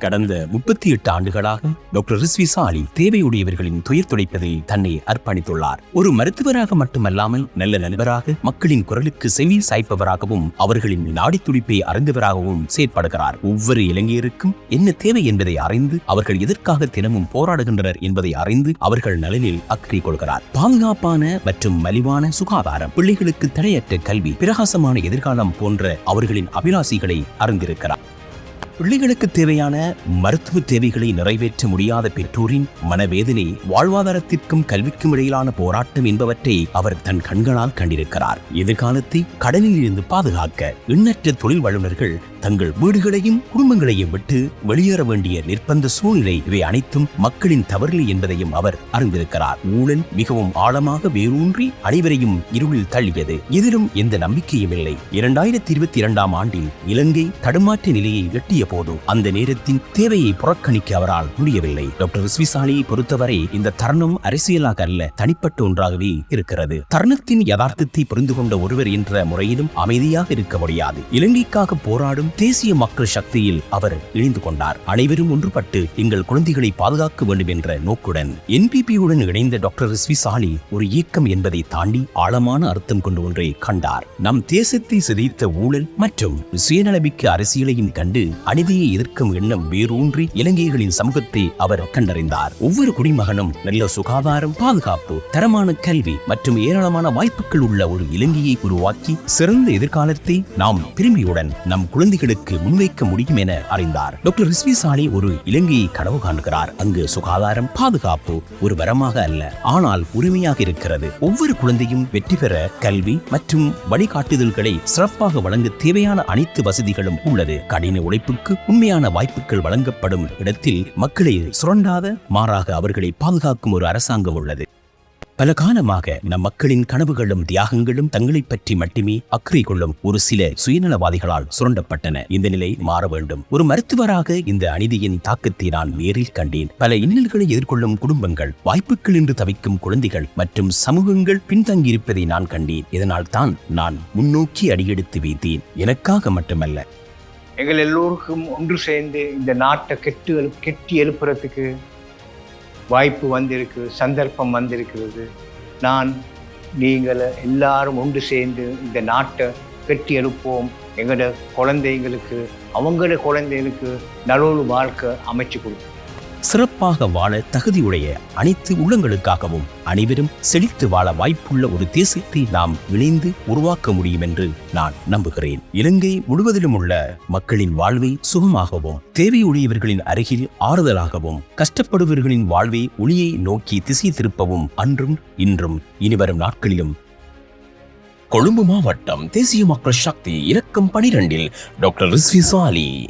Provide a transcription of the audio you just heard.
கடந்த முப்பத்தி எட்டு ஆண்டுகளாக டாக்டர் ரிஸ்வி சாலி தேவையுடையவர்களின் துயர் துடைப்பதில் தன்னை அர்ப்பணித்துள்ளார். ஒரு மருத்துவராக மட்டுமல்லாமல் நல்ல நண்பராக மக்களின் குரலுக்கு செவி சாய்ப்பவராகவும் அவர்களின் நாடித் துடிப்பை அறிந்தவராகவும் செயற்படுகிறார். ஒவ்வொரு இளைஞருக்கும் என்ன தேவை என்பதை அறிந்து அவர்கள் எதற்காக தினமும் போராடுகின்றனர் என்பதை அறிந்து அவர்கள் நலனில் அக்கறை கொள்கிறார். பாதுகாப்பான மற்றும் மலிவான சுகாதாரம் பிள்ளைகளுக்கு தடையற்ற கல்வி பிரகாசமான எதிர்காலம் போன்ற அவர்களின் அபிலாசிகளை அறிந்திருக்கிறார். பிள்ளைகளுக்கு தேவையான மருத்துவ தேவைகளை நிறைவேற்ற முடியாத பெற்றோரின் மனவேதனை வாழ்வாதாரத்திற்கும் கல்விக்கும் இடையிலான போராட்டம் என்பவற்றை அவர் தன் கண்களால் கண்டிருக்கிறார். எதிர்காலத்தை கடனில் இருந்து பாதுகாக்க எண்ணற்ற தொழில் வல்லுநர்கள் தங்கள் வீடுகளையும் குடும்பங்களையும் விட்டு வெளியேற வேண்டிய நிர்பந்த சூழ்நிலை இவை அனைத்தும் மக்களின் தவறில்லை என்பதையும் அவர் அறிந்திருக்கிறார். ஊழல் மிகவும் ஆழமாக வேரூன்றி அனைவரையும் இருளில் தள்ளியது. எதிலும் எந்த நம்பிக்கையும் இல்லை. இரண்டாயிரத்தி இருபத்தி இரண்டாம் ஆண்டில் இலங்கை தடுமாற்ற நிலையை எட்டிய போது அந்த நேரத்தின் தேவையை புறக்கணிக்க அவரால் முடியவில்லை. டாக்டர் விஸ்விசாலியை பொறுத்தவரை இந்த தருணம் அரசியலாக அல்ல தனிப்பட்ட ஒன்றாகவே இருக்கிறது. தருணத்தின் யதார்த்தத்தை புரிந்து கொண்ட ஒருவர் என்ற முறையிலும் அமைதியாக இருக்க முடியாது. இலங்கைக்காக போராடும் தேசிய மக்கள் சக்தியில் அவர் இணைந்து கொண்டார். அனைவரும் ஒன்றுபட்டு எங்கள் குழந்தைகளை பாதுகாக்க வேண்டும் என்ற நோக்குடன் என்பிபியுடன் இணைந்த டாக்டர் ரிஸ்விசாலி ஒரு இயக்கம் என்பதை தாண்டி ஆழமான அர்த்தம் கொண்டு ஒன்றை கண்டார். நம் தேசத்தை சிதைத்த ஊழல் மற்றும் சுயநலமிக்க அரசியலையும் கண்டு அநீதியை எதிர்க்கும் எண்ணம் வேரூன்றி இலங்கைகளின் சமூகத்தை அவர் கண்டறிந்தார். ஒவ்வொரு குடிமகனும் நல்ல சுகாதாரம் பாதுகாப்பு தரமான கல்வி மற்றும் ஏராளமான வாய்ப்புகள் உள்ள ஒரு இலங்கையை உருவாக்கி சிறந்த எதிர்காலத்தை நாம் திரும்பியுடன் நம் குழந்தைகளுக்கு முன்வைக்க முடியும் என அறிந்தார். டாக்டர் ரிஸ்வி சாலி ஒரு இலங்கையை கனவு காண்கிறார். அங்கு சுகாதாரம் பாதுகாப்பு ஒரு வரமாக அல்ல ஆனால் உரிமையாக இருக்கிறது. ஒவ்வொரு குழந்தையும் வெற்றி பெற கல்வி மற்றும் வழிகாட்டுதல்களை சிறப்பாக வழங்க தேவையான அனைத்து வசதிகளும் உள்ளது. கடின உழைப்புக்கு உண்மையான வாய்ப்புகள் வழங்கப்படும் இடத்தில் மக்களை சுரண்டாத மாறாக அவர்களை பாதுகாக்கும் ஒரு அரசாங்கம் உள்ளது. பல காலமாக நம் மக்களின் கனவுகளும் தியாகங்களும் தங்களை பற்றி மட்டுமே அக்கறை கொள்ளும் ஒரு சில சுயநலவாதிகளால் சுரண்டப்பட்டன. இந்த நிலை மாற வேண்டும். ஒரு மருத்துவராக இந்த அநீதியின் தாக்கத்தை நான் நேரில் கண்டேன். பல இன்னல்களை எதிர்கொள்ளும் குடும்பங்கள் வாய்ப்புகள் என்று தவிக்கும் குழந்தைகள் மற்றும் சமூகங்கள் பின்தங்கியிருப்பதை நான் கண்டேன். இதனால் தான் நான் முன்னோக்கி அடியெடுத்து வைத்தேன். எனக்காக மட்டுமல்ல எங்கள் எல்லோருக்கும் ஒன்று சேர்ந்து இந்த நாட்டை கெட்டு எழு கெட்டி எழுப்புறதுக்கு வாய்ப்பு வந்திருக்கு சந்தர்ப்பம் வந்திருக்கிறது. நான் நீங்கள் எல்லாரும் ஒன்று சேர்ந்து இந்த நாட்டை கெட்டி எழுப்போம். எங்களோட குழந்தைங்களுக்கு அவங்களோட குழந்தைகளுக்கு நலோடு வாழ்க்கை அமைச்சு கொடுப்போம். சிறப்பாக வாழ தகுதியுடைய அனைத்து உள்ளங்களுக்காகவும் அனைவரும் செழித்து வாழ வாய்ப்புள்ள ஒரு தேசத்தை நாம் இணைந்து உருவாக்க முடியும் என்று நான் நம்புகிறேன். இலங்கை முழுவதிலும் உள்ள மக்களின் வாழ்வை சுகமாகவும் தேவையுடையவர்களின் அருகில் ஆறுதலாகவும் கஷ்டப்படுபவர்களின் வாழ்வை ஒளியை நோக்கி திசை திருப்பவும் அன்றும் இன்றும் இனிவரும் நாட்களிலும். கொழும்பு மாவட்டம் தேசிய மக்கள் சக்தி இலக்கம் பனிரெண்டில் டாக்டர் ரிஸ்வி சாலி